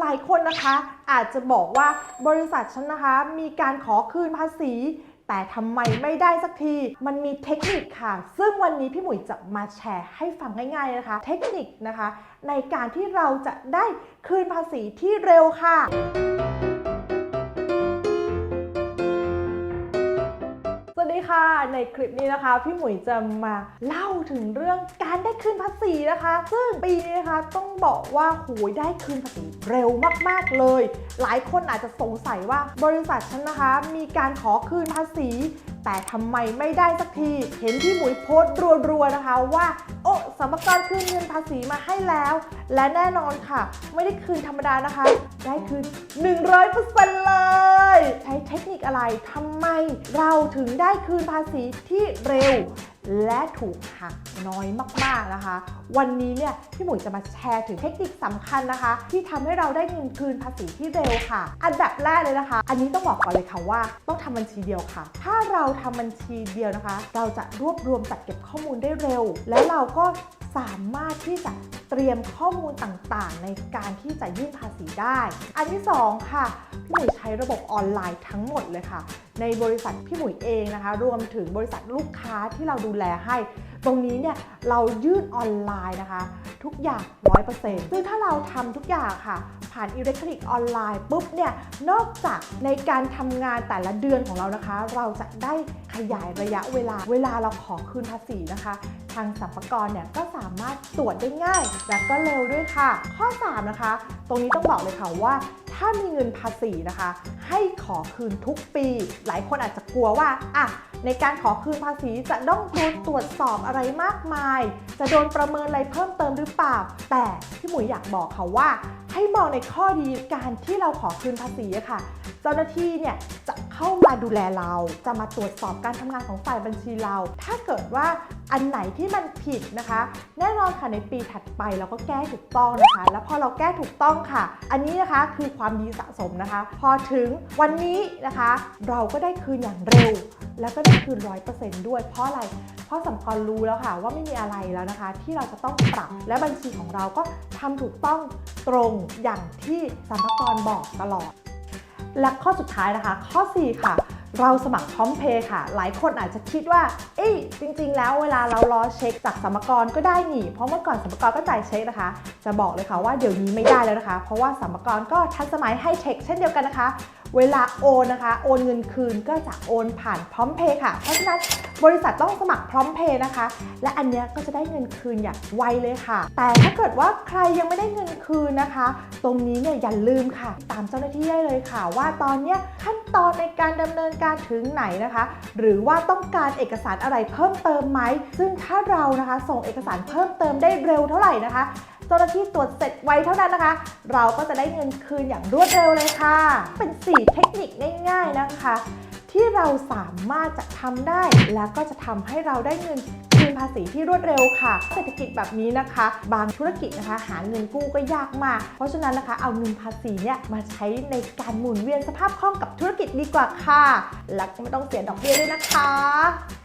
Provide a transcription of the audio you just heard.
หลายคนนะคะอาจจะบอกว่าบริษัทฉันนะคะมีการขอคืนภาษี แต่ทำไมไม่ได้สักที มันมีเทคนิคค่ะ ซึ่งวันนี้พี่หมุยจะมาแชร์ให้ฟังง่ายๆนะคะ เทคนิคนะคะ ในการที่เราจะได้คืนภาษีที่เร็วค่ะ ค่ะ ในคลิปนี้นะคะ พี่หมุยจะมาเล่าถึงเรื่องการได้คืนภาษีนะคะ ซึ่งปีนี้นะคะต้องบอกว่าโหยได้คืนภาษีเร็วมากๆเลย หลายคนอาจจะสงสัยว่าบริษัทฉันนะคะ มีการขอคืนภาษี แต่ทำไมไม่ได้สักที เห็นพี่หมุยโพสต์รัวๆนะคะว่าโอ้สมกรคืนเงินภาษีมาให้แล้ว และแน่นอนค่ะ ไม่ได้คืนธรรมดานะคะ ได้คืน 100%เลยใช้เทคนิค อะไรทำไมเราถึงได้คืนภาษีที่เร็ว และถูกหักน้อยมากๆนะคะ วันนี้เนี่ยพี่หมุยจะมาแชร์ถึงเทคนิคสำคัญนะคะ ที่ทำให้เราได้เงินคืนภาษีที่เร็วค่ะ อันดับแรกเลยนะคะ อันนี้ต้องบอกก่อนเลยค่ะว่า ต้องทำบัญชีเดียวค่ะ ถ้าเราทำบัญชีเดียวนะคะ เราจะรวบรวมจัดเก็บข้อมูลได้เร็ว แล้วเราก็สามารถที่จะเตรียมข้อมูลต่างๆ ในการที่จะยื่นภาษีได้ อันที่สองค่ะ พี่หมุยใช้ระบบออนไลน์ทั้งหมดเลยค่ะ ในบริษัทพี่หมุยเองนะคะ รวมถึงบริษัทลูกค้าที่เราดูแลให้ ตรงนี้เนี่ยเรายื่นออนไลน์นะคะ ทุกอย่าง 100%ซึ่งถ้าเราทำทุกอย่างค่ะ ผ่านอิเล็กทรอนิกส์ออนไลน์ปุ๊บเนี่ยนอกจากในการทำงานแต่ละเดือนของเรานะคะ เราจะได้ขยายระยะเวลา เวลาเราขอคืนภาษีนะคะทางสรรพากรเนี่ยก็สามารถตรวจได้ง่าย และก็เร็วด้วยค่ะ ข้อ 3 นะคะ ตรงนี้ต้องบอกเลยค่ะว่า ถ้ามีเงินภาษีนะคะ ให้ขอคืนทุกปี หลายคนอาจจะกลัวว่าอะในการขอคืนภาษีจะต้องโดนตรวจสอบอะไรมากมาย จะโดนประเมินอะไรเพิ่มเติมหรือเปล่า แต่พี่หมุยอยากบอกค่ะว่า ให้มองในข้อดีการที่เราขอคืนภาษีอะค่ะ เจ้าหน้าที่เนี่ยจะเข้ามาดูแลเรา จะมาตรวจสอบการทำงานของฝ่ายบัญชีเรา ถ้าเกิดว่า อันไหนที่มันผิดนะคะ แน่นอนค่ะในปีถัดไปเราก็แก้ถูกต้องนะคะ แล้วพอเราแก้ถูกต้องค่ะ อันนี้นะคะคือความดีสะสมนะคะ พอถึงวันนี้นะคะ เราก็ได้คืนอย่างเร็ว แล้วก็ได้คืนร้อยเปอร์เซ็นต์ด้วยเพราะอะไรเพราะสัมกรรู้แล้วค่ะว่าไม่มีอะไรแล้วนะคะ ที่เราจะต้องปรับและบัญชีของเราก็ทำถูกต้องตรงอย่างที่สัมภากรบอกตลอด และข้อสุดท้ายนะคะ ข้อ 4 ค่ะ เราสมัครพร้อมเพย์ค่ะ หลายคนอาจจะคิดว่า เอ้ยจริง ๆ แล้วเวลาเรารอเช็คจากสมกรก็ได้หนีเพราะเมื่อก่อนสมกรก็จ่ายเช็คนะคะ จะบอกเลยค่ะว่าเดี๋ยวนี้ไม่ได้แล้วนะคะ เพราะว่าสมกรก็ทันสมัยให้เช็คเช่นเดียวกันนะคะ เวลาโอนนะคะ โอนเงินคืนก็จะโอนผ่านพร้อมเพย์ค่ะ เพราะฉะนั้น บริษัทต้องสมัครพร้อมเพย์นะคะ และอันเนี้ยก็จะได้เงินคืนอย่างไวเลยค่ะ แต่ถ้าเกิดว่าใครยังไม่ได้เงินคืนนะคะ ตรงนี้เนี่ยอย่าลืมค่ะ ตามเจ้าหน้าที่ได้เลยค่ะ ว่าตอนเนี้ยขั้นตอนในการดำเนินการถึงไหนนะคะ หรือว่าต้องการเอกสารอะไรเพิ่มเติมไหม ซึ่งถ้าเรานะคะส่งเอกสารเพิ่มเติมได้เร็วเท่าไหร่นะคะเจ้าหน้าที่ตรวจเสร็จไวเท่านั้นนะคะ เราก็จะได้เงินคืนอย่างรวดเร็วเลยค่ะ เป็น 4 เทคนิคง่าย ๆ นะคะ ที่เราสามารถจะทำได้ แล้วก็จะทำให้เราได้เงินคืนภาษีที่รวดเร็วค่ะ เศรษฐกิจแบบนี้นะคะ บางธุรกิจนะคะ หาเงินกู้ก็ยากมาก เพราะฉะนั้นนะคะ เอาเงินภาษีเนี่ยมาใช้ในการหมุนเวียนสภาพคล่องกับธุรกิจดีกว่าค่ะ และก็ไม่ต้องเสียดอกเบี้ยด้วยนะคะ